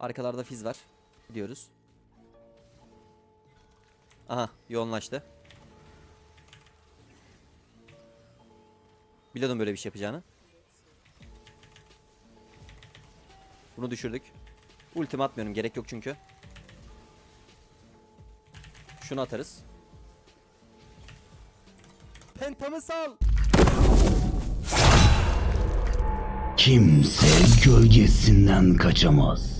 Arkalarda fiz var. Gidiyoruz. Aha yoğunlaştı. Biliyordum böyle bir şey yapacağını. Bunu düşürdük. Ultimi atmıyorum gerek yok çünkü. Şunu atarız. Pentamı sal. Kimse gölgesinden kaçamaz.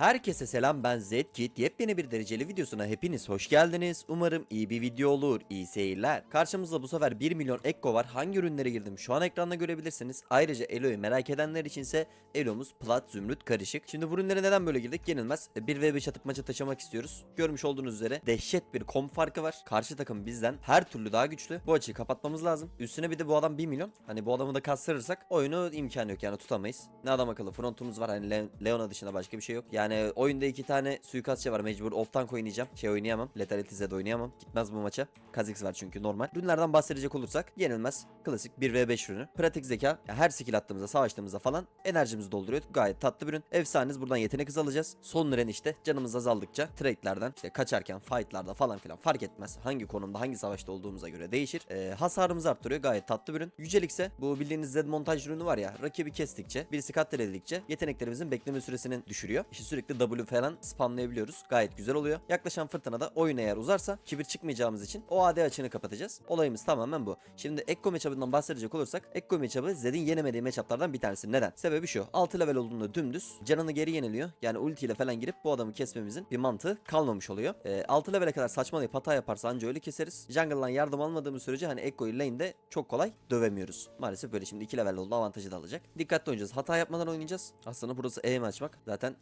Herkese selam ben Zedkit. Yepyeni bir dereceli videosuna hepiniz hoş geldiniz. Umarım iyi bir video olur. İyi seyirler. Karşımızda bu sefer 1 milyon Ekko var. Hangi ürünlere girdim şu an ekranda görebilirsiniz. Ayrıca Elo'yu merak edenler içinse Elo'muz plat zümrüt karışık. Şimdi bu ürünlere neden böyle girdik? Yenilmez. 1v5 atıp maça taşımak istiyoruz. Görmüş olduğunuz üzere dehşet bir kom farkı var. Karşı takım bizden her türlü daha güçlü. Bu açıyı kapatmamız lazım. Üstüne bir de bu adam 1 milyon. Hani bu adamı da kastırırsak oyunu imkanı yok yani tutamayız. Ne adam akıllı frontumuz var hani Le- Leona dışında başka bir şey yok. Yani oyunda iki tane suikastçı var mecbur off tank oynayacağım. Şey oynayamam. Lethality Z oynayamam. Gitmez bu maça. Kha'Zix var çünkü normal. Ürünlerden bahsedecek olursak yenilmez. Klasik 1v5 ürünü. Pratik zeka. her skill attığımızda savaştığımızda falan enerjimizi dolduruyor. Gayet tatlı bir ürün. Efsaneniz buradan yetenek hızı alacağız. Son ürün işte canımız azaldıkça trade'lerden işte kaçarken fight'larda falan filan fark etmez. Hangi konumda hangi savaşta olduğumuza göre değişir. Ee, hasarımızı arttırıyor. Gayet tatlı bir ürün. Yücelikse bu bildiğiniz Z montaj ürünü var ya rakibi kestikçe birisi katledildikçe yeteneklerimizin bekleme süresini düşürüyor. İşte sürekli W falan spamlayabiliyoruz. Gayet güzel oluyor. Yaklaşan fırtınada oyun eğer uzarsa kibir çıkmayacağımız için o AD açığını kapatacağız. Olayımız tamamen bu. Şimdi Ekko matchup'ından bahsedecek olursak Ekko matchup'ı Zed'in yenemediği matchup'lardan bir tanesi. Neden? Sebebi şu. 6 level olduğunda dümdüz canını geri yeniliyor. Yani ultiyle falan girip bu adamı kesmemizin bir mantığı kalmamış oluyor. Ee, 6 level'e kadar saçmalayıp hata yaparsa anca öyle keseriz. Jungle'dan yardım almadığımız sürece hani Ekko'yu lane'de çok kolay dövemiyoruz. Maalesef böyle şimdi 2 level oldu avantajı da alacak. Dikkatli oynayacağız. Hata yapmadan oynayacağız. Aslında burası aim açmak zaten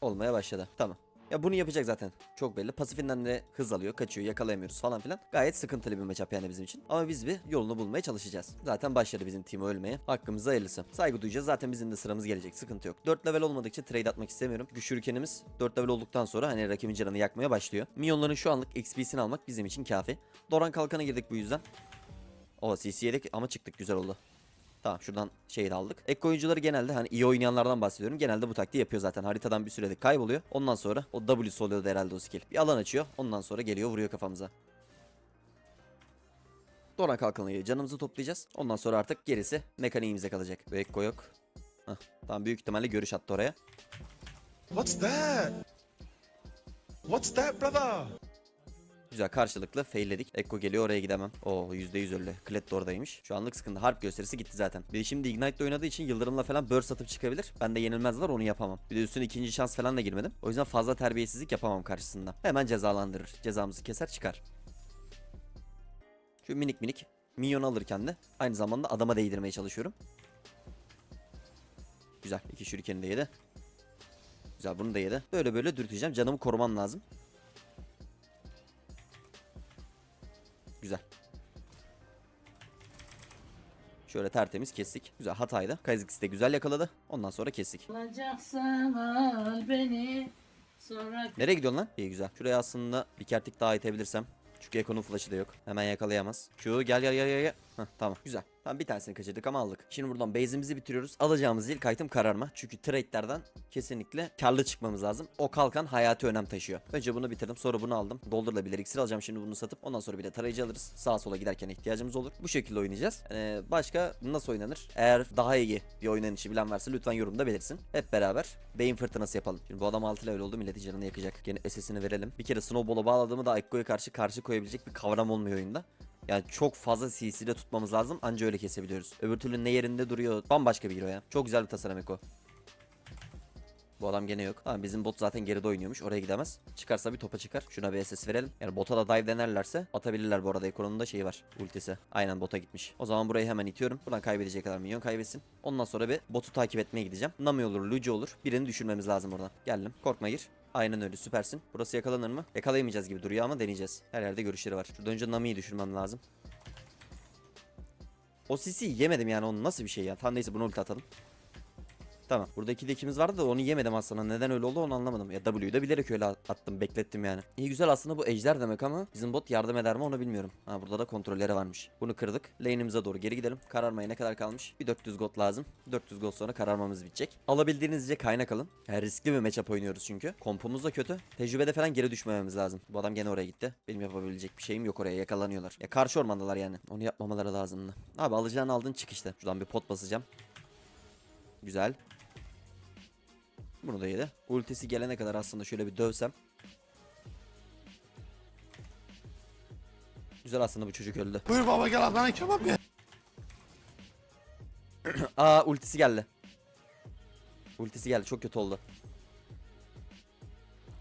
olmaya başladı. Tamam. Ya bunu yapacak zaten. Çok belli. Pasifinden de hız alıyor, kaçıyor, yakalayamıyoruz falan filan. Gayet sıkıntılı bir matchup yani bizim için. Ama biz bir yolunu bulmaya çalışacağız. Zaten başladı bizim team ölmeye. Hakkımızda hayırlısı. Saygı duyacağız. Zaten bizim de sıramız gelecek. Sıkıntı yok. 4 level olmadıkça trade atmak istemiyorum. Çünkü şurikenimiz 4 level olduktan sonra hani rakibin canını yakmaya başlıyor. Minyonların şu anlık XP'sini almak bizim için kafi. Doran kalkana girdik bu yüzden. O CC yedik ama çıktık. Güzel oldu. Tamam şuradan şeyi de aldık. Ek oyuncuları genelde hani iyi oynayanlardan bahsediyorum. Genelde bu taktiği yapıyor zaten. Haritadan bir sürede kayboluyor. Ondan sonra o W'su oluyordu herhalde o skill. Bir alan açıyor. Ondan sonra geliyor vuruyor kafamıza. Doran kalkanıyla canımızı toplayacağız. Ondan sonra artık gerisi mekaniğimize kalacak. Ve Ekko yok. Hah, tamam büyük ihtimalle görüş attı oraya. What's that? What's that, brother? Güzel karşılıklı failledik. Ekko geliyor oraya gidemem. Oo %100 öyle. Klet de oradaymış. Şu anlık sıkıntı. Harp gösterisi gitti zaten. Bir de şimdi Ignite'de oynadığı için yıldırımla falan burst atıp çıkabilir. Ben de yenilmez var onu yapamam. Bir de üstüne ikinci şans falan da girmedim. O yüzden fazla terbiyesizlik yapamam karşısında. Hemen cezalandırır. Cezamızı keser çıkar. Şu minik minik minyon alırken de aynı zamanda adama değdirmeye çalışıyorum. Güzel. iki şurikeni de yedi. Güzel bunu da yedi. Böyle böyle dürteceğim. Canımı korumam lazım. Güzel. Şöyle tertemiz kestik. Güzel hataydı. Kazix de güzel yakaladı. Ondan sonra kestik. Al beni sonra Nereye gidiyorsun lan? İyi güzel. Şuraya aslında bir kertik daha itebilirsem. Çünkü Eko'nun flash'ı da yok. Hemen yakalayamaz. Şu gel gel gel gel gel. Heh, tamam güzel. Tamam bir tanesini kaçırdık ama aldık. Şimdi buradan base'imizi bitiriyoruz. Alacağımız ilk item kararma. Çünkü trade'lerden kesinlikle karlı çıkmamız lazım. O kalkan hayati önem taşıyor. Önce bunu bitirdim. Sonra bunu aldım. Doldurulabilir iksir alacağım şimdi bunu satıp. Ondan sonra bir de tarayıcı alırız. Sağa sola giderken ihtiyacımız olur. Bu şekilde oynayacağız. Ee, başka nasıl oynanır? Eğer daha iyi bir oynanışı bilen varsa lütfen yorumda belirsin. Hep beraber beyin fırtınası yapalım. Şimdi bu adam 6 level oldu. Milletin canını yakacak. Gene SS'ini verelim. Bir kere snowball'a bağladığımı da Ekko'ya karşı karşı koyabilecek bir kavram olmuyor oyunda. Yani çok fazla CC'de tutmamız lazım anca öyle kesebiliyoruz. Öbür türlü ne yerinde duruyor bambaşka bir hero ya. Çok güzel bir tasarım Eko. Bu adam gene yok. Tamam bizim bot zaten geride oynuyormuş. Oraya gidemez. Çıkarsa bir topa çıkar. Şuna bir SS verelim. Yani bota da dive denerlerse atabilirler bu arada. Eko'nun da şeyi var. Ultisi. Aynen bota gitmiş. O zaman burayı hemen itiyorum. Buradan kaybedecek kadar milyon kaybetsin. Ondan sonra bir botu takip etmeye gideceğim. Nami olur, Luigi olur. Birini düşürmemiz lazım oradan. Geldim. Korkma gir. Aynen öyle süpersin. Burası yakalanır mı? Yakalayamayacağız gibi duruyor ama deneyeceğiz. Her yerde görüşleri var. Şurada önce Nami'yi düşürmem lazım. O CC'yi yemedim yani onun nasıl bir şey ya. Tam neyse bunu ulti atalım. Tamam. Burada iki dekimiz vardı da onu yemedim aslında. Neden öyle oldu onu anlamadım. Ya W'yu da bilerek öyle attım. Beklettim yani. İyi güzel aslında bu ejder demek ama bizim bot yardım eder mi onu bilmiyorum. Ha burada da kontrolleri varmış. Bunu kırdık. Lane'imize doğru geri gidelim. Kararmaya ne kadar kalmış? Bir 400 gold lazım. 400 gold sonra kararmamız bitecek. Alabildiğinizce kaynak alın. Yani riskli bir matchup oynuyoruz çünkü. Kompumuz da kötü. Tecrübede falan geri düşmememiz lazım. Bu adam gene oraya gitti. Benim yapabilecek bir şeyim yok oraya. Yakalanıyorlar. Ya karşı ormandalar yani. Onu yapmamaları lazımdı. Abi alacağını aldın çık işte. Şuradan bir pot basacağım. Güzel. Bunu da yedi. Ultisi gelene kadar aslında şöyle bir dövsem. Güzel aslında bu çocuk öldü. Buyur baba gel ablana kebap ye. Aa ultisi geldi. Ultisi geldi çok kötü oldu.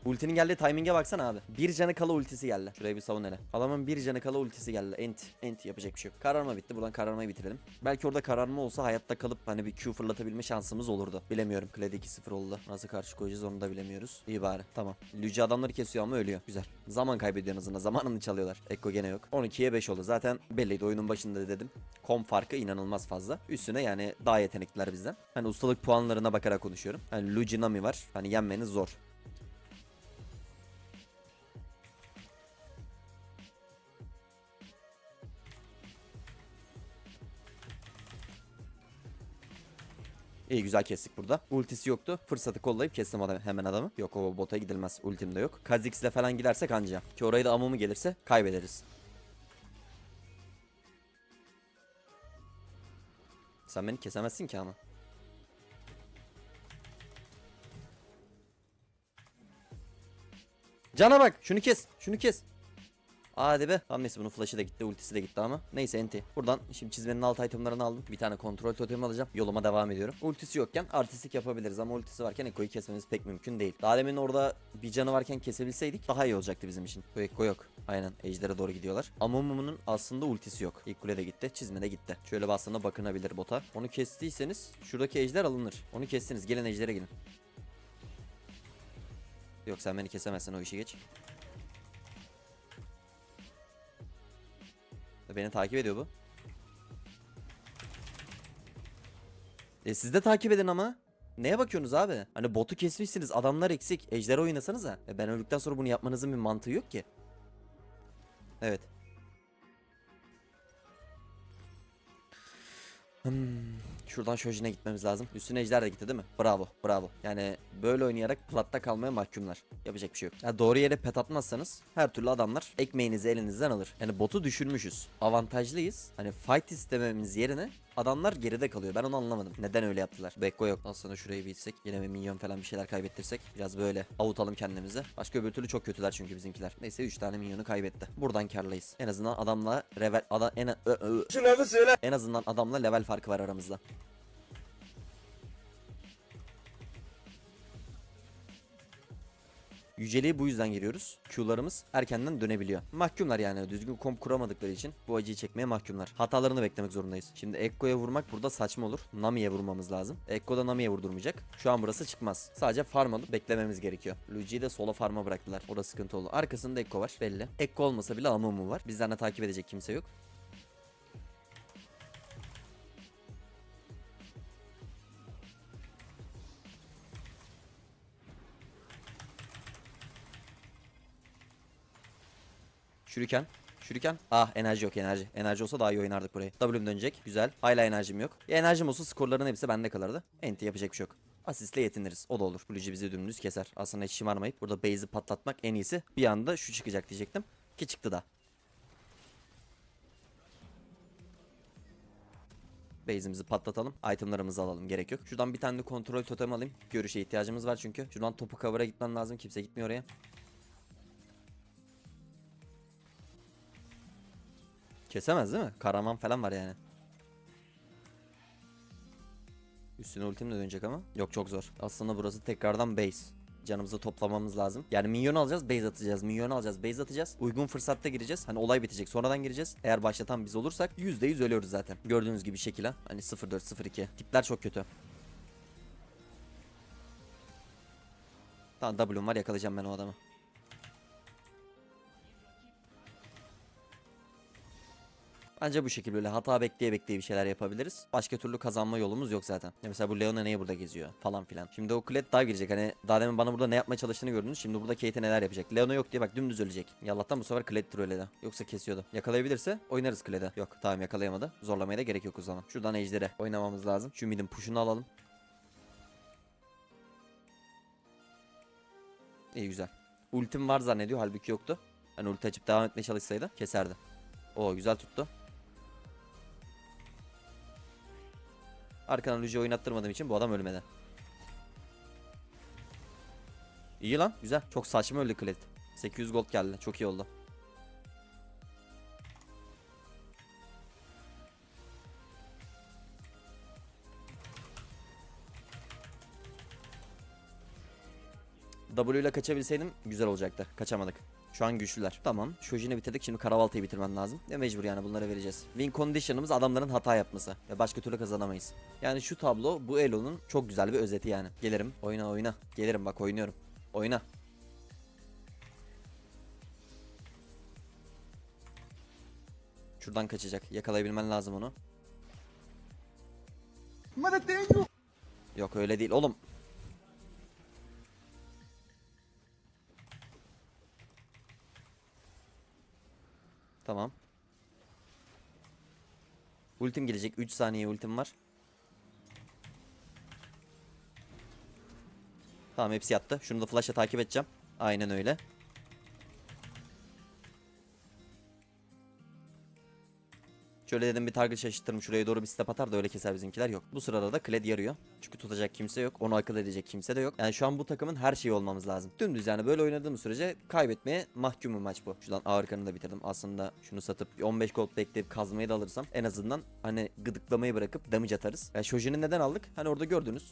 Ultinin geldiği timing'e baksana abi. Bir canı kala ultisi geldi. Şuraya bir savun hele. Adamın bir canı kala ultisi geldi. Ent. Ent yapacak bir şey yok. Kararma bitti. Buradan kararmayı bitirelim. Belki orada kararma olsa hayatta kalıp hani bir Q fırlatabilme şansımız olurdu. Bilemiyorum. Kled 2-0 oldu. Nasıl karşı koyacağız onu da bilemiyoruz. İyi bari. Tamam. Luigi adamları kesiyor ama ölüyor. Güzel. Zaman kaybediyor en azından. Zamanını çalıyorlar. Ekko gene yok. 12'ye 5 oldu. Zaten belliydi oyunun başında dedim. Kom farkı inanılmaz fazla. Üstüne yani daha yetenekliler bizden. Hani ustalık puanlarına bakarak konuşuyorum. Hani Luigi Nami var. Hani yenmeniz zor. İyi güzel kestik burada. Ultisi yoktu. Fırsatı kollayıp kestim adam, hemen adamı. Yok o bota gidilmez. Ultim de yok. Kha'Zix ile falan gidersek anca. Ki orayı da Amumu gelirse kaybederiz. Sen beni kesemezsin ki ama. Cana bak. Şunu kes. Şunu kes. Hadi be. Tamam neyse bunun flash'ı da gitti. Ultisi de gitti ama. Neyse enti. Buradan şimdi çizmenin alt itemlarını aldım. Bir tane kontrol totemi alacağım. Yoluma devam ediyorum. Ultisi yokken artistik yapabiliriz ama ultisi varken Ekko'yu kesmemiz pek mümkün değil. Daha demin orada bir canı varken kesebilseydik daha iyi olacaktı bizim için. Bu Ekko yok. Aynen. Ejder'e doğru gidiyorlar. Amumu'nun aslında ultisi yok. İlk kule de gitti. Çizme de gitti. Şöyle bastığında bakınabilir bota. Onu kestiyseniz şuradaki ejder alınır. Onu kestiniz. Gelin ejdere gelin. Yok sen beni kesemezsin o işi geç. Beni takip ediyor bu. E siz de takip edin ama. Neye bakıyorsunuz abi? Hani botu kesmişsiniz adamlar eksik. Ejder oynasanıza. E ben öldükten sonra bunu yapmanızın bir mantığı yok ki. Evet. Hmm, şuradan Shojin'e gitmemiz lazım. Üstüne ejder de gitti değil mi? Bravo, bravo. Yani böyle oynayarak platta kalmaya mahkumlar. Yapacak bir şey yok. Ya doğru yere pet atmazsanız her türlü adamlar ekmeğinizi elinizden alır. Yani botu düşürmüşüz. Avantajlıyız. Hani fight istememiz yerine adamlar geride kalıyor. Ben onu anlamadım. Neden öyle yaptılar? Bekko yok. Aslında şurayı bir itsek. Yine bir milyon falan bir şeyler kaybettirsek. Biraz böyle avutalım kendimizi. Başka öbür türlü çok kötüler çünkü bizimkiler. Neyse 3 tane milyonu kaybetti. Buradan karlayız. En azından adamla level... Ada, en, ö, ö, en azından adamla level farkı var aramızda. Yüceliği bu yüzden giriyoruz. Q'larımız erkenden dönebiliyor. Mahkumlar yani düzgün komp kuramadıkları için bu acıyı çekmeye mahkumlar. Hatalarını beklemek zorundayız. Şimdi Ekko'ya vurmak burada saçma olur. Nami'ye vurmamız lazım. Ekko da Nami'ye vurdurmayacak. Şu an burası çıkmaz. Sadece farm alıp beklememiz gerekiyor. Luigi'yi de sola farma bıraktılar. Orası sıkıntı oldu. Arkasında Ekko var belli. Ekko olmasa bile Amumu var. Bizden de takip edecek kimse yok. Şuriken. Şuriken. Ah enerji yok enerji. Enerji olsa daha iyi oynardık burayı. W'm dönecek. Güzel. Hala enerjim yok. Ya enerjim olsa skorların hepsi bende kalırdı. Enti yapacak bir şey yok. Asistle yetiniriz. O da olur. Blue'ci bizi dümdüz keser. Aslında hiç şımarmayıp burada base'i patlatmak en iyisi. Bir anda şu çıkacak diyecektim. Ki çıktı da. Base'imizi patlatalım. Itemlarımızı alalım. Gerek yok. Şuradan bir tane kontrol totem alayım. Görüşe ihtiyacımız var çünkü. Şuradan topu cover'a gitmem lazım. Kimse gitmiyor oraya. Kesemez değil mi? Karaman falan var yani. Üstüne ultim de dönecek ama. Yok çok zor. Aslında burası tekrardan base. Canımızı toplamamız lazım. Yani minyon alacağız, base atacağız. Minyon alacağız, base atacağız. Uygun fırsatta gireceğiz. Hani olay bitecek. Sonradan gireceğiz. Eğer başlatan biz olursak %100 ölüyoruz zaten. Gördüğünüz gibi şekila. Hani 0-4, 0-2. Tipler çok kötü. Tamam W'm var yakalayacağım ben o adamı. Bence bu şekilde böyle hata bekleye bekleye bir şeyler yapabiliriz. Başka türlü kazanma yolumuz yok zaten. Ya mesela bu Leona niye burada geziyor falan filan. Şimdi o Colette dive girecek. Hani daha demin bana burada ne yapmaya çalıştığını gördünüz. Şimdi burada Kate'e neler yapacak. Leona yok diye bak dümdüz ölecek. Ya Allah'tan bu sefer Colette trolledi. Yoksa kesiyordu. Yakalayabilirse oynarız Colette'e. Yok tamam yakalayamadı. Zorlamaya da gerek yok o zaman. Şuradan Ejder'e oynamamız lazım. Şu midin push'unu alalım. İyi güzel. Ultim var zannediyor halbuki yoktu. Hani ulti açıp devam etmeye çalışsaydı keserdi. Oo güzel tuttu. Arkadan Luigi oynattırmadığım için bu adam ölmedi. İyi lan güzel. Çok saçma öldü Kled. 800 gold geldi. Çok iyi oldu. W ile kaçabilseydim güzel olacaktı. Kaçamadık. Şu an güçlüler. Tamam. Shojin'i bitirdik. Şimdi Karabalta'yı bitirmem lazım. Ve mecbur yani bunlara vereceğiz. Win condition'ımız adamların hata yapması. Ve başka türlü kazanamayız. Yani şu tablo bu Elo'nun çok güzel bir özeti yani. Gelirim. Oyna oyna. Gelirim bak oynuyorum. Oyna. Şuradan kaçacak. Yakalayabilmen lazım onu. Yok öyle değil oğlum. Tamam. Ultim gelecek. 3 saniye ultim var. Tamam hepsi yattı. Şunu da flash'la takip edeceğim. Aynen öyle. Şöyle dedim bir target şaşırtırım şuraya doğru bir step atar da öyle keser bizimkiler yok. Bu sırada da Kled yarıyor. Çünkü tutacak kimse yok. Onu akıl edecek kimse de yok. Yani şu an bu takımın her şeyi olmamız lazım. Dümdüz yani böyle oynadığımız sürece kaybetmeye mahkum bir maç bu. Şuradan Ağırkan'ı da bitirdim. Aslında şunu satıp bir 15 gold bekleyip kazmayı da alırsam en azından hani gıdıklamayı bırakıp damage atarız. Yani Shojin'i neden aldık? Hani orada gördünüz.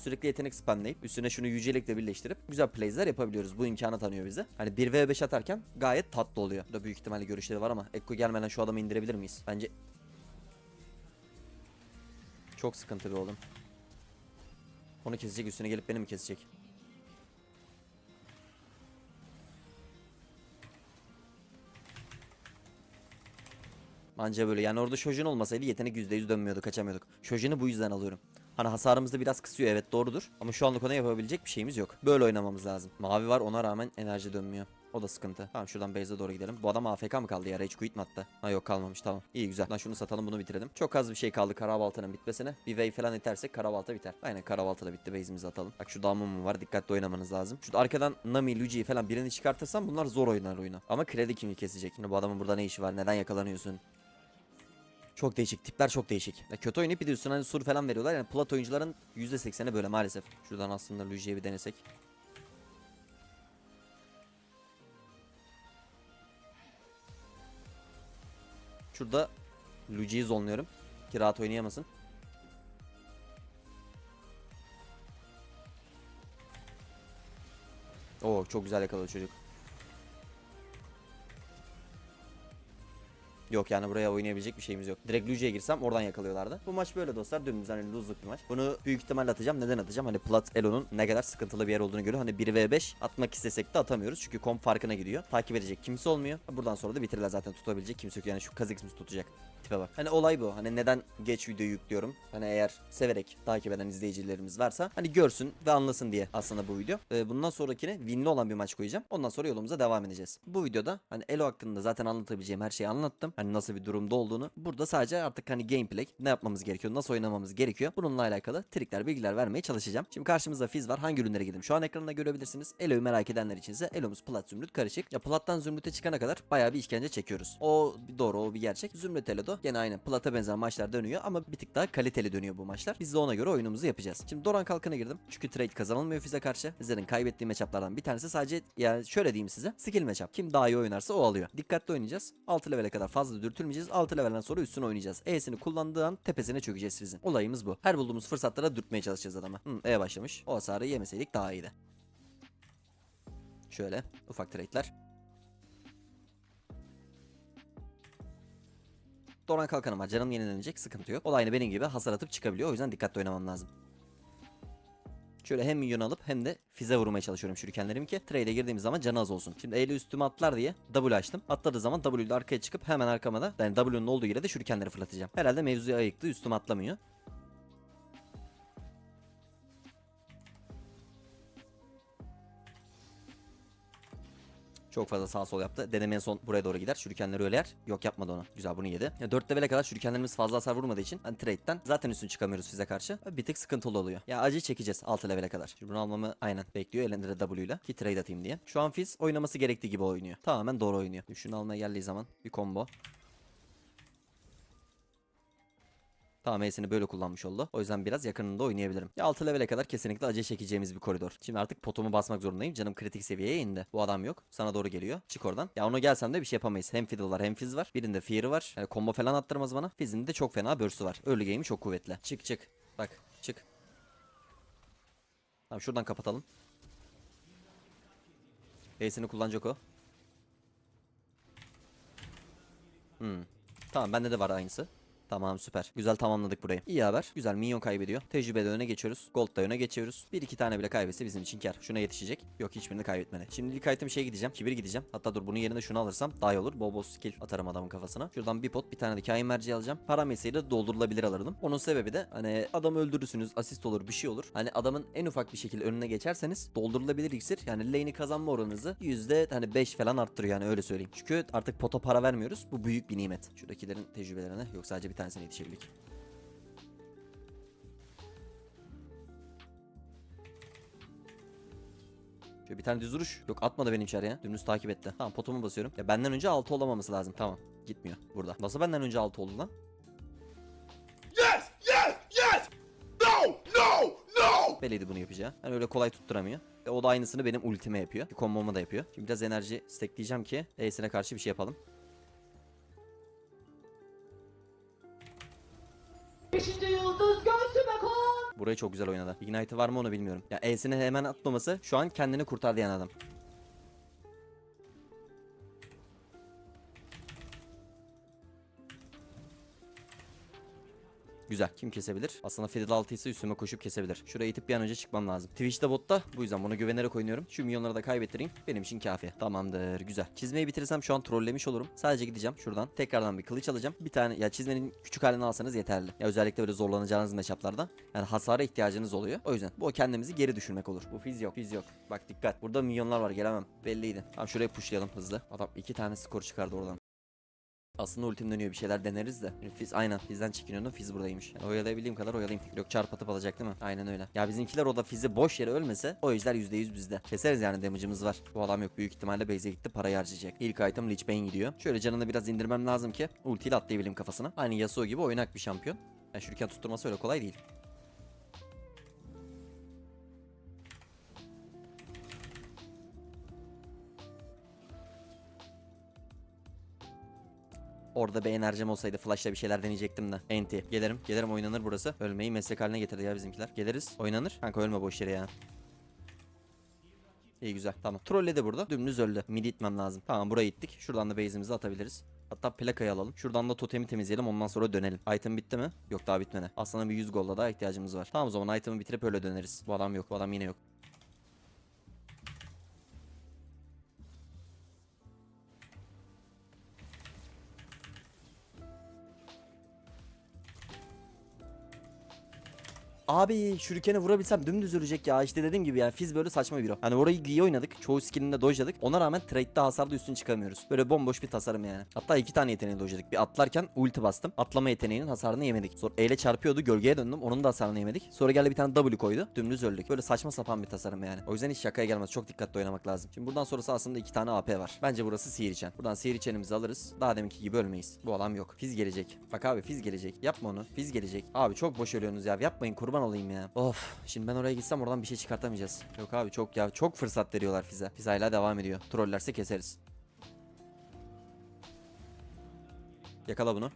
Sürekli yetenek spamlayıp üstüne şunu yücelikle birleştirip güzel plays'ler yapabiliyoruz. Bu imkanı tanıyor bize. Hani 1v5 atarken gayet tatlı oluyor. Da büyük ihtimalle görüşleri var ama Ekko gelmeden şu adamı indirebilir miyiz? Bence çok sıkıntı bir oğlum. Onu kesecek üstüne gelip beni mi kesecek? Anca böyle yani orada Shojin olmasaydı yetenek %100 dönmüyordu kaçamıyorduk. Shojin'i bu yüzden alıyorum. Hani hasarımızı biraz kısıyor evet doğrudur. Ama şu anlık ona yapabilecek bir şeyimiz yok. Böyle oynamamız lazım. Mavi var ona rağmen enerji dönmüyor. O da sıkıntı. Tamam şuradan base'e doğru gidelim. Bu adam AFK mı kaldı ya? Rage quit mi attı? Ha yok kalmamış tamam. İyi güzel. Lan şunu satalım bunu bitirelim. Çok az bir şey kaldı Karabalta'nın bitmesine. Bir wave falan itersek Karabalta biter. Aynen Karabalta da bitti. Base'imizi atalım. Bak şu damım var. Dikkatli oynamanız lazım. Şu arkadan Nami, Luigi falan birini çıkartırsam bunlar zor oynar oyunu. Ama kredi kimi kesecek? Şimdi bu adamın burada ne işi var? Neden yakalanıyorsun? Çok değişik. Tipler çok değişik. Ya kötü oynayıp bir de hani sur falan veriyorlar. Yani plat oyuncuların %80'i böyle maalesef. Şuradan aslında Luigi'ye bir denesek. Şurada Luigi'yi zonluyorum. Ki rahat oynayamasın. Oo çok güzel yakaladı çocuk. Yok yani buraya oynayabilecek bir şeyimiz yok. Direkt Luigi'ye girsem oradan yakalıyorlardı. Bu maç böyle dostlar. Dümdüz hani lose'luk bir maç. Bunu büyük ihtimalle atacağım. Neden atacağım? Hani Plat Elo'nun ne kadar sıkıntılı bir yer olduğunu görüyor. Hani 1v5 atmak istesek de atamıyoruz. Çünkü komp farkına gidiyor. Takip edecek kimse olmuyor. Buradan sonra da bitirirler zaten tutabilecek kimse yok. Yani şu Kazix'imiz tutacak. Tipe bak. Hani olay bu. Hani neden geç video yüklüyorum? Hani eğer severek takip eden izleyicilerimiz varsa hani görsün ve anlasın diye aslında bu video. Ee, bundan sonrakine winli olan bir maç koyacağım. Ondan sonra yolumuza devam edeceğiz. Bu videoda hani Elo hakkında zaten anlatabileceğim her şeyi anlattım. Hani nasıl bir durumda olduğunu. Burada sadece artık hani gameplay ne yapmamız gerekiyor, nasıl oynamamız gerekiyor. Bununla alakalı trikler, bilgiler vermeye çalışacağım. Şimdi karşımızda Fizz var. Hangi ürünlere girdim? Şu an ekranda görebilirsiniz. Elo'yu merak edenler için ise Elo'muz plat zümrüt karışık. Ya plattan zümrüte çıkana kadar bayağı bir işkence çekiyoruz. O doğru, o bir gerçek. Zümrüt Elo'da gene aynı plata benzer maçlar dönüyor ama bir tık daha kaliteli dönüyor bu maçlar. Biz de ona göre oyunumuzu yapacağız. Şimdi Doran Kalkan'a girdim. Çünkü trade kazanılmıyor Fizz'e karşı. Fizz'lerin kaybettiği matchuplardan bir tanesi sadece yani şöyle diyeyim size. Skill matchup. Kim daha iyi oynarsa o alıyor. Dikkatli oynayacağız. 6 level'e kadar fazla dürtülmeyeceğiz. 6 level'den sonra üstüne oynayacağız. E'sini kullandığı an tepesine çökeceğiz Fizz'in. Olayımız bu. Her bulduğumuz fırsatlara dürtmeye çalışacağız adamı. Hı, E başlamış. O hasarı yemeseydik daha iyiydi. Şöyle ufak trade'ler. Doran kalkanım var. Canım yenilenecek. Sıkıntı yok. O da aynı benim gibi hasar atıp çıkabiliyor. O yüzden dikkatli oynamam lazım. Şöyle hem minyon alıp hem de fize vurmaya çalışıyorum şurikenlerim ki trade'e girdiğimiz zaman canı az olsun. Şimdi E ile üstüme atlar diye W açtım. Atladığı zaman W ile arkaya çıkıp hemen arkama da yani W'nun olduğu yere de şurikenleri fırlatacağım. Herhalde mevzuyu ayıktı üstüme atlamıyor. Çok fazla sağ sol yaptı. Dedem en son buraya doğru gider. Şurikenleri öyle yer. Yok yapmadı onu. Güzel bunu yedi. Ya 4 level'e kadar şurikenlerimiz fazla hasar vurmadığı için hani trade'den zaten üstün çıkamıyoruz size karşı. Bir tık sıkıntılı oluyor. Ya acı çekeceğiz 6 level'e kadar. Şimdi bunu almamı aynen bekliyor. Elinde de W ile ki trade atayım diye. Şu an Fizz oynaması gerektiği gibi oynuyor. Tamamen doğru oynuyor. Şunu almaya geldiği zaman bir combo. Tamam E'sini böyle kullanmış oldu. O yüzden biraz yakınında oynayabilirim. Ya 6 level'e kadar kesinlikle acı çekeceğimiz bir koridor. Şimdi artık potumu basmak zorundayım. Canım kritik seviyeye indi. Bu adam yok. Sana doğru geliyor. Çık oradan. Ya ona gelsem de bir şey yapamayız. Hem Fiddle var hem Fizz var. Birinde Fear var. Yani combo falan attırmaz bana. Fizz'in de çok fena burst'ü var. Early game'i çok kuvvetli. Çık çık. Bak çık. Tamam şuradan kapatalım. E'sini kullanacak o. Hmm. Tamam bende de var aynısı. Tamam süper. Güzel tamamladık burayı. İyi haber. Güzel minyon kaybediyor. Tecrübede öne geçiyoruz. Gold da öne geçiyoruz. Bir iki tane bile kaybetse bizim için kar. Şuna yetişecek. Yok hiçbirini kaybetmedi. Şimdi ilk item şey gideceğim. Kibir gideceğim. Hatta dur bunun yerine şunu alırsam daha iyi olur. Bol bol skill atarım adamın kafasına. Şuradan bir pot bir tane de kain merci alacağım. Para mesleği de doldurulabilir alırdım. Onun sebebi de hani adamı öldürürsünüz. Asist olur bir şey olur. Hani adamın en ufak bir şekilde önüne geçerseniz doldurulabilir iksir. Yani lane'i kazanma oranınızı yüzde hani 5 falan arttırıyor yani öyle söyleyeyim. Çünkü artık pota para vermiyoruz. Bu büyük bir nimet. Şuradakilerin tecrübelerine yok sadece bir tanesine yetişebildik. Şöyle bir tane düz vuruş. Yok atmadı benim içeriye. Dümdüz takip etti. Tamam potumu basıyorum. Ya benden önce 6 olamaması lazım. Tamam. Gitmiyor burada. Nasıl benden önce 6 oldu lan? Yes! Yes! Yes! No! No! No! Belliydi bunu yapacağı. Yani öyle kolay tutturamıyor. E, o da aynısını benim ultime yapıyor. Bir komboma da yapıyor. Şimdi biraz enerji stackleyeceğim ki E'sine karşı bir şey yapalım. Beşinci yıldız göğsüme koy. Burayı çok güzel oynadı. Ignite'ı var mı onu bilmiyorum. Ya E'sine hemen atmaması şu an kendini kurtar diyen adam. Güzel. Kim kesebilir? Aslında Fiddle 6 ise üstüme koşup kesebilir. Şuraya itip bir an önce çıkmam lazım. Twitch'te botta. Bu yüzden buna güvenerek oynuyorum. Şu milyonları da kaybettireyim. Benim için kafi. Tamamdır. Güzel. Çizmeyi bitirirsem şu an trollemiş olurum. Sadece gideceğim şuradan. Tekrardan bir kılıç alacağım. Bir tane ya çizmenin küçük halini alsanız yeterli. Ya özellikle böyle zorlanacağınız matchup'larda. Yani hasara ihtiyacınız oluyor. O yüzden bu kendimizi geri düşürmek olur. Bu fiz yok. Fiz yok. Bak dikkat. Burada milyonlar var. Gelemem. Belliydi. Tamam şuraya pushlayalım hızlı. Adam iki tane skor çıkardı oradan. Aslında ultim dönüyor bir şeyler deneriz de. Fiz aynen Fiz'den çekiniyordum. Fiz buradaymış. Yani oyalayabildiğim kadar oyalayayım. Yok çarp atıp alacak değil mi? Aynen öyle. Ya bizimkiler o da Fiz'i boş yere ölmese o ejder %100 bizde. Keseriz yani damage'ımız var. Bu adam yok. Büyük ihtimalle base'e gitti. Parayı harcayacak. İlk item Lich Bane gidiyor. Şöyle canını biraz indirmem lazım ki ultiyle atlayabileyim kafasına. Aynı Yasuo gibi oynak bir şampiyon. Yani şuriken tutturması öyle kolay değil. Orada bir enerjim olsaydı flashla bir şeyler deneyecektim de. Enti. Gelirim. Gelirim oynanır burası. Ölmeyi meslek haline getirdi ya bizimkiler. Geliriz. Oynanır. Kanka ölme boş yere ya. İyi güzel. Tamam. Trolledi burada. Dümdüz öldü. Mid itmem lazım. Tamam buraya ittik. Şuradan da base'imizi atabiliriz. Hatta plakayı alalım. Şuradan da totemi temizleyelim. Ondan sonra dönelim. Item bitti mi? Yok daha bitmedi. Aslında bir 100 golda daha ihtiyacımız var. Tamam o zaman item'ı bitirip öyle döneriz. Bu adam yok. Bu adam yine yok. Abi şurikene vurabilsem dümdüz ölecek ya. İşte dediğim gibi yani Fizz böyle saçma bir hero. Hani orayı iyi oynadık. Çoğu skillinde dojladık. Ona rağmen trade'de hasarda üstün çıkamıyoruz. Böyle bomboş bir tasarım yani. Hatta iki tane yeteneği dojladık. Bir atlarken ulti bastım. Atlama yeteneğinin hasarını yemedik. Sonra E ile çarpıyordu. Gölgeye döndüm. Onun da hasarını yemedik. Sonra geldi bir tane W koydu. Dümdüz öldük. Böyle saçma sapan bir tasarım yani. O yüzden hiç şakaya gelmez. Çok dikkatli oynamak lazım. Şimdi buradan sonrası aslında iki tane AP var. Bence burası sihir içen. Buradan sihir içenimizi alırız. Daha deminki gibi ölmeyiz. Bu adam yok. Fiz gelecek. Bak abi Fiz gelecek. Yapma onu. Fiz gelecek. Abi çok boş ölüyorsunuz ya. Yapmayın kurban olayım ya. Of. Şimdi ben oraya gitsem oradan bir şey çıkartamayacağız. Yok abi çok ya. Çok fırsat veriyorlar Fiz'e. Fiz hala devam ediyor. Trollerse keseriz. Yakala bunu.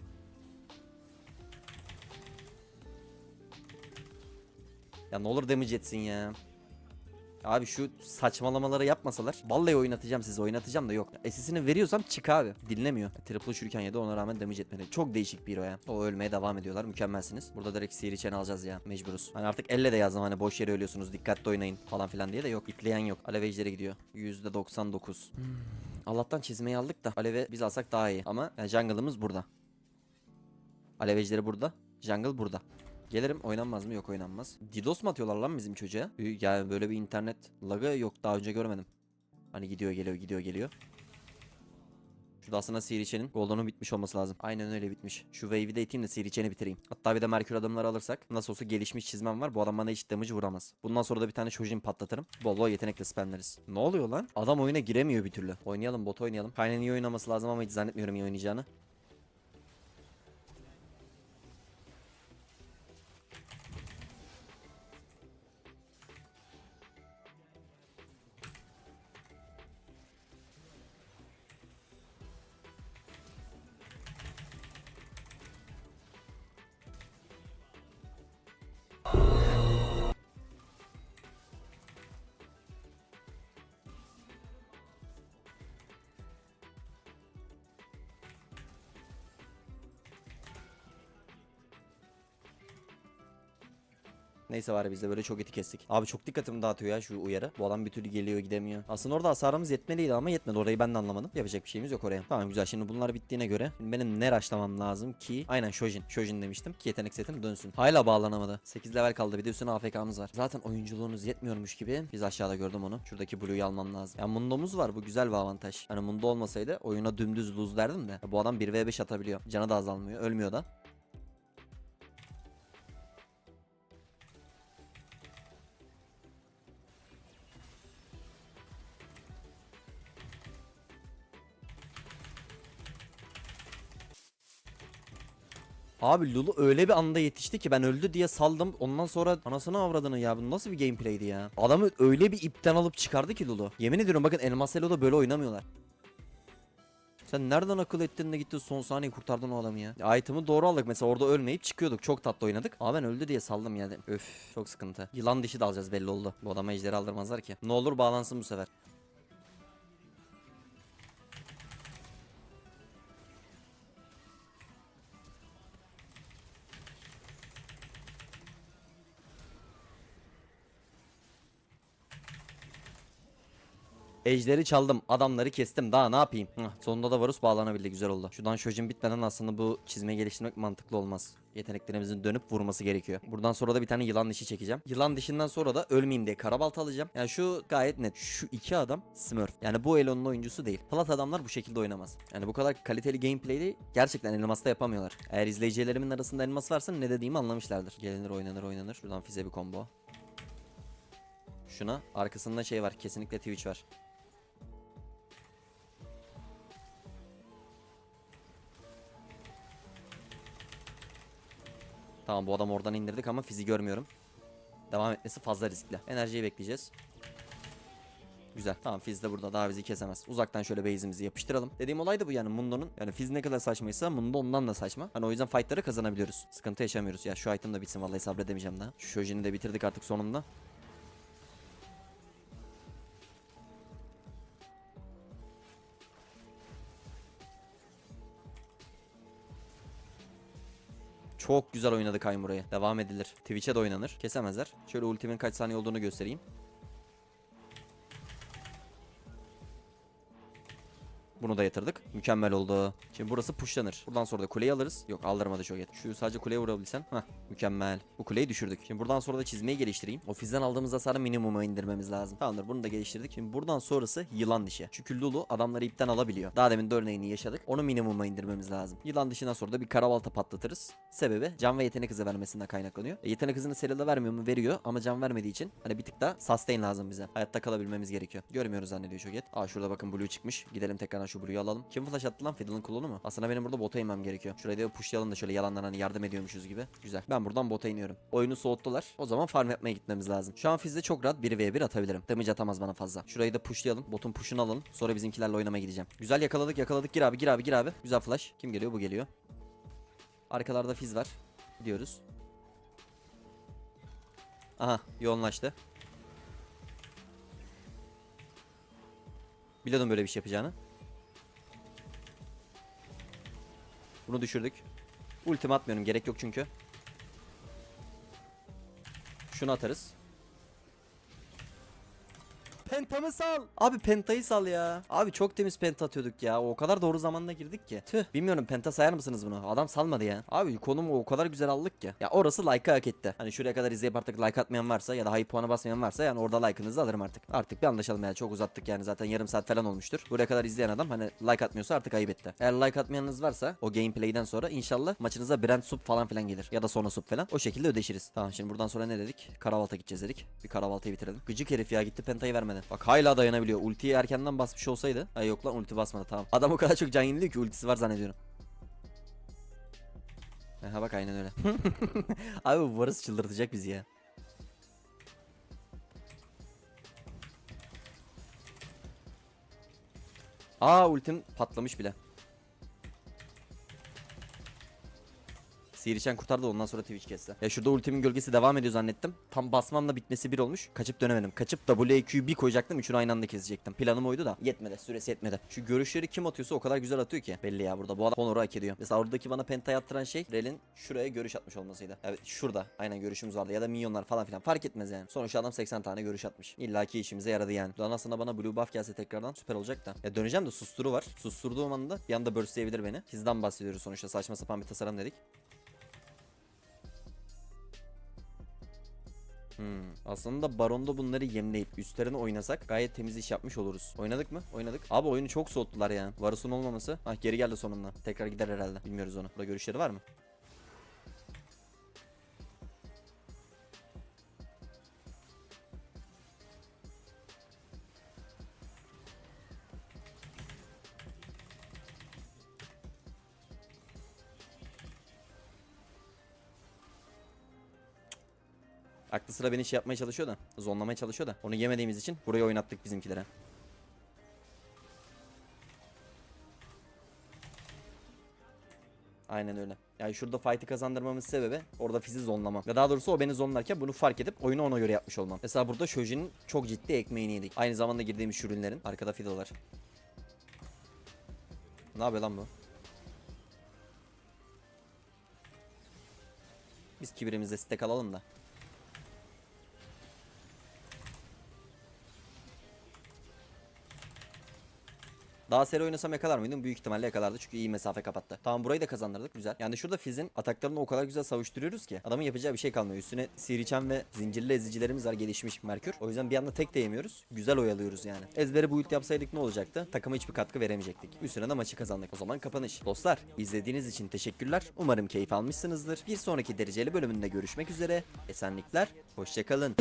Ya ne olur damage etsin ya. Abi şu saçmalamaları yapmasalar vallahi oynatacağım sizi oynatacağım da yok. Esisini veriyorsam çık abi. Dinlemiyor. Triple şuriken yedi ona rağmen damage etmedi. Çok değişik bir o ya. O ölmeye devam ediyorlar. Mükemmelsiniz. Burada direkt sihir çene alacağız ya. Mecburuz. Hani artık elle de yazdım hani boş yere ölüyorsunuz. Dikkatli oynayın falan filan diye de yok. İtleyen yok. Alev ejderi gidiyor. %99. Hmm. Allah'tan çizmeyi aldık da Alev'e biz alsak daha iyi. Ama yani jungle'ımız burada. Alev ejderi burada. Jungle burada. Gelirim oynanmaz mı? Yok oynanmaz. Didos mu atıyorlar lan bizim çocuğa? Yani böyle bir internet lagı yok daha önce görmedim. Hani gidiyor geliyor gidiyor geliyor. Şurada aslında Siriçe'nin Golden'un bitmiş olması lazım. Aynen öyle bitmiş. Şu wave'i de iteyim de Siriçe'ni bitireyim. Hatta bir de Merkür adımları alırsak nasıl olsa gelişmiş çizmem var. Bu adam bana hiç damage vuramaz. Bundan sonra da bir tane Shojin patlatırım. Bol bol yetenekle spamleriz. Ne oluyor lan? Adam oyuna giremiyor bir türlü. Oynayalım bot oynayalım. Kaynen iyi oynaması lazım ama hiç zannetmiyorum iyi oynayacağını. Neyse var biz de böyle çok eti kestik. Abi çok dikkatimi dağıtıyor ya şu uyarı. Bu adam bir türlü geliyor gidemiyor. Aslında orada hasarımız yetmeliydi ama yetmedi. Orayı ben de anlamadım. Yapacak bir şeyimiz yok oraya. Tamam güzel şimdi bunlar bittiğine göre benim ne raşlamam lazım ki? Aynen Shojin. Shojin demiştim ki yetenek setim dönsün. Hala bağlanamadı. 8 level kaldı bir de üstüne AFK'mız var. Zaten oyunculuğunuz yetmiyormuş gibi. Biz aşağıda gördüm onu. Şuradaki Blue'yu almam lazım. Ya Mundo'muz var bu güzel bir avantaj. Hani Mundo olmasaydı oyuna dümdüz lose derdim de. Bu adam 1v5 atabiliyor. Canı da azalmıyor. Ölmüyor da. Abi Lulu öyle bir anda yetişti ki ben öldü diye saldım. Ondan sonra anasını avradını ya bu nasıl bir gameplay'di ya. Adamı öyle bir ipten alıp çıkardı ki Lulu. Yemin ediyorum bakın Elmas Elo'da böyle oynamıyorlar. Sen nereden akıl ettin de gittin son saniye kurtardın o adamı ya. item'ı doğru aldık mesela orada ölmeyip çıkıyorduk. Çok tatlı oynadık. Ama ben öldü diye saldım yani. Öf çok sıkıntı. Yılan dişi de alacağız belli oldu. Bu adama ejderi aldırmazlar ki. Ne olur bağlansın bu sefer. Ejderi çaldım. Adamları kestim. Daha ne yapayım? Hah, sonunda da Varus bağlanabildi. Güzel oldu. Şuradan Shojin bitmeden aslında bu çizmeyi geliştirmek mantıklı olmaz. Yeteneklerimizin dönüp vurması gerekiyor. Buradan sonra da bir tane yılan dişi çekeceğim. Yılan dişinden sonra da ölmeyeyim diye karabalta alacağım. Yani şu gayet net. Şu iki adam Smurf. Yani bu Elon'un oyuncusu değil. Plat adamlar bu şekilde oynamaz. Yani bu kadar kaliteli gameplay'i gerçekten Elmas'ta yapamıyorlar. Eğer izleyicilerimin arasında Elmas varsa ne dediğimi anlamışlardır. Gelinir oynanır oynanır. Şuradan fize bir combo. Şuna arkasında şey var. Kesinlikle Twitch var. Tamam bu adam oradan indirdik ama fizi görmüyorum. Devam etmesi fazla riskli. Enerjiyi bekleyeceğiz. Güzel. Tamam Fizz de burada daha bizi kesemez. Uzaktan şöyle base'imizi yapıştıralım. Dediğim olay da bu yani Mundo'nun. Yani Fizz ne kadar saçmaysa Mundo ondan da saçma. Hani o yüzden fightları kazanabiliyoruz. Sıkıntı yaşamıyoruz. Ya şu item da bitsin vallahi sabredemeyeceğim daha. Şu Shojin'i de bitirdik artık sonunda. Çok güzel oynadı Kayn burayı. Devam edilir. Twitch'e de oynanır. Kesemezler. Şöyle ultimin kaç saniye olduğunu göstereyim. Bunu da yatırdık. Mükemmel oldu. Şimdi burası pushlanır. Buradan sonra da kuleyi alırız. Yok aldırmadı çok yet. Şu sadece kuleye vurabilsem. Hah mükemmel. Bu kuleyi düşürdük. Şimdi buradan sonra da çizmeyi geliştireyim. O fizden aldığımız hasarı minimuma indirmemiz lazım. Tamamdır bunu da geliştirdik. Şimdi buradan sonrası yılan dişi. Çünkü Lulu adamları ipten alabiliyor. Daha demin de örneğini yaşadık. Onu minimuma indirmemiz lazım. Yılan dişinden sonra da bir karabalta patlatırız. Sebebi can ve yetenek hızı vermesinden kaynaklanıyor. E, yetenek hızını serial'da vermiyor mu? Veriyor ama can vermediği için hani bir tık da sustain lazım bize. Hayatta kalabilmemiz gerekiyor. Görmüyoruz zannediyor Şoget. Aa şurada bakın blue çıkmış. Gidelim tekrardan şu blue'yu alalım. Kim flash attı lan? Fiddle'ın klonu mu? Aslında benim burada bota inmem gerekiyor. Şurayı da pushlayalım da şöyle yalandan hani yardım ediyormuşuz gibi. Güzel. Ben buradan bota iniyorum. Oyunu soğuttular. O zaman farm yapmaya gitmemiz lazım. Şu an Fizz'de çok rahat 1v1 atabilirim. Damage atamaz bana fazla. Şurayı da pushlayalım. Botun push'unu alalım. Sonra bizimkilerle oynamaya gideceğim. Güzel yakaladık yakaladık. Gir abi gir abi gir abi. Güzel flash. Kim geliyor? Bu geliyor. Arkalarda Fizz var. Gidiyoruz. Aha yoğunlaştı. Biliyordum böyle bir şey yapacağını. Bunu düşürdük. Ultimi atmıyorum gerek yok çünkü. Şunu atarız. Pentamı sal. Abi pentayı sal ya. Abi çok temiz penta atıyorduk ya. O kadar doğru zamanda girdik ki. Tüh. Bilmiyorum penta sayar mısınız bunu? Adam salmadı ya. Abi konumu o kadar güzel aldık ki. Ya orası like'ı hak etti. Hani şuraya kadar izleyip artık like atmayan varsa ya da hayır puanı basmayan varsa yani orada like'ınızı alırım artık. Artık bir anlaşalım yani çok uzattık yani zaten yarım saat falan olmuştur. Buraya kadar izleyen adam hani like atmıyorsa artık ayıp etti. Eğer like atmayanınız varsa o gameplay'den sonra inşallah maçınıza Brand Sup falan filan gelir. Ya da Sona Sup falan. O şekilde ödeşiriz. Tamam şimdi buradan sonra ne dedik? Karavalta gideceğiz dedik. Bir karavaltayı bitirelim. Gıcık herif ya gitti pentayı vermedi. Bak hala dayanabiliyor. Ultiyi erkenden basmış olsaydı. Ay yok lan ulti basmadı tamam. Adam o kadar çok can yeniliyor ki ultisi var zannediyorum. Aha bak aynen öyle. Abi bu Varus çıldırtacak bizi ya. Aa ultim patlamış bile. Sihirişen kurtardı ondan sonra Twitch kesti. Ya şurada ultimin gölgesi devam ediyor zannettim. Tam basmamla bitmesi bir olmuş. Kaçıp dönemedim. Kaçıp WQ'yu bir koyacaktım. Üçünü aynı anda kesecektim. Planım oydu da yetmedi. Süresi yetmedi. Şu görüşleri kim atıyorsa o kadar güzel atıyor ki. Belli ya burada. Bu adam Honor'u hak ediyor. Mesela oradaki bana penta attıran şey Rel'in şuraya görüş atmış olmasıydı. Evet şurada. Aynen görüşümüz vardı. Ya da minyonlar falan filan. Fark etmez yani. Sonuçta adam 80 tane görüş atmış. İlla ki işimize yaradı yani. Lan aslında bana blue buff gelse tekrardan süper olacak da. Ya döneceğim de susturu var. Susturduğum anda bir anda burstleyebilir beni. Hizden bahsediyoruz sonuçta. Saçma sapan bir tasarım dedik. Hmm. Aslında Baron'da bunları yemleyip üstlerine oynasak gayet temiz iş yapmış oluruz. Oynadık mı? Oynadık. Abi oyunu çok soğuttular ya. Varus'un olmaması. Ah geri geldi sonunda. Tekrar gider herhalde. Bilmiyoruz onu. Burada görüşleri var mı? Aklı sıra beni şey yapmaya çalışıyor da. Zonlamaya çalışıyor da. Onu yemediğimiz için burayı oynattık bizimkilere. Aynen öyle. Yani şurada fight'ı kazandırmamın sebebi orada fizi zonlamam. Ya daha doğrusu o beni zonlarken bunu fark edip oyunu ona göre yapmış olmam. Mesela burada Shoji'nin çok ciddi ekmeğini yedik. Aynı zamanda girdiğimiz ürünlerin arkada fidolar. Ne yapıyor lan bu? Biz kibirimizde stack alalım da. Daha seri oynasam yakalar mıydım? Büyük ihtimalle yakalardı çünkü iyi mesafe kapattı. Tamam burayı da kazandırdık güzel. Yani şurada Fizz'in ataklarını o kadar güzel savuşturuyoruz ki adamın yapacağı bir şey kalmıyor. Üstüne Siriçen ve zincirli ezicilerimiz var gelişmiş Merkür. O yüzden bir anda tek de. Güzel oyalıyoruz yani. Ezbere bu ult yapsaydık ne olacaktı? Takıma hiçbir katkı veremeyecektik. Üstüne de maçı kazandık. O zaman kapanış. Dostlar izlediğiniz için teşekkürler. Umarım keyif almışsınızdır. Bir sonraki dereceli bölümünde görüşmek üzere. Esenlikler. Hoşçakalın.